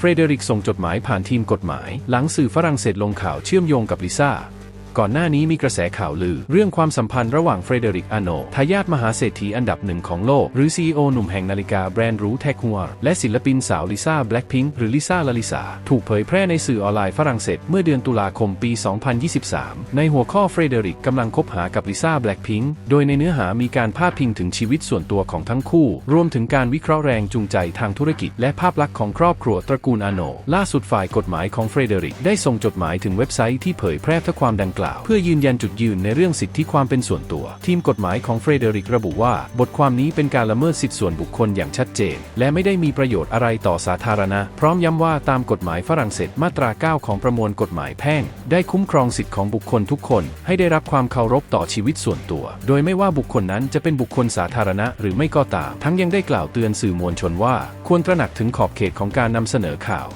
เฟรเดริกส่งจดหมายผ่านทีมกฎหมาย หลังสื่อฝรั่งเศสลงข่าวเชื่อมโยงกับลิซ่า ก่อนหน้านี้มีกระแสข่าวลือ เรื่องความสัมพันธ์ระหว่างเฟรเดริกอาโนทายาทมหาเศรษฐีอันดับหนึ่งของโลก หรือ CEO หนุ่มแห่งนาฬิกาแบรนด์รูแทกฮัวและศิลปินสาวลิซ่าแบล็คพิงค์หรือลิซ่าลาลิสาถูกเผยแพร่ในสื่อออนไลน์ฝรั่งเศสเมื่อเดือนตุลาคมปี 2023 ในหัวข้อเฟรเดริกกำลังคบหากับลิซ่าแบล็คพิงค์โดยในเนื้อหามีการพาดพิงถึงชีวิตส่วนตัวของทั้งคู่ รวมถึงการวิเคราะห์แรงจูงใจทางธุรกิจ และภาพลักษณ์ของครอบครัวตระกูลอาโนล่าสุดฝ่ายกฎหมายของเฟรเดริกได้ส่งจดหมายถึงเว็บไซต์ที่เผยแพร่ข้อความดังกล่าว เพื่อยืนยันจุดยืนในเรื่องสิทธิความเป็นส่วนตัว ทีมกฎหมายของเฟรเดริกระบุว่า บทความนี้เป็นการละเมิดสิทธิส่วนบุคคลอย่างชัดเจน และไม่ได้มีประโยชน์อะไรต่อสาธารณะ พร้อมย้ำว่าตามกฎหมายฝรั่งเศสมาตรา 9 ของประมวลกฎหมายแพ่ง ได้คุ้มครองสิทธิของบุคคลทุกคน ให้ได้รับความเคารพต่อชีวิตส่วนตัว โดยไม่ว่าบุคคลนั้นจะเป็นบุคคลสาธารณะ หรือไม่ก็ตาม ทั้งยังได้กล่าวเตือนสื่อมวลชนว่า ควรตระหนักถึงขอบเขตของการนำเสนอข่าว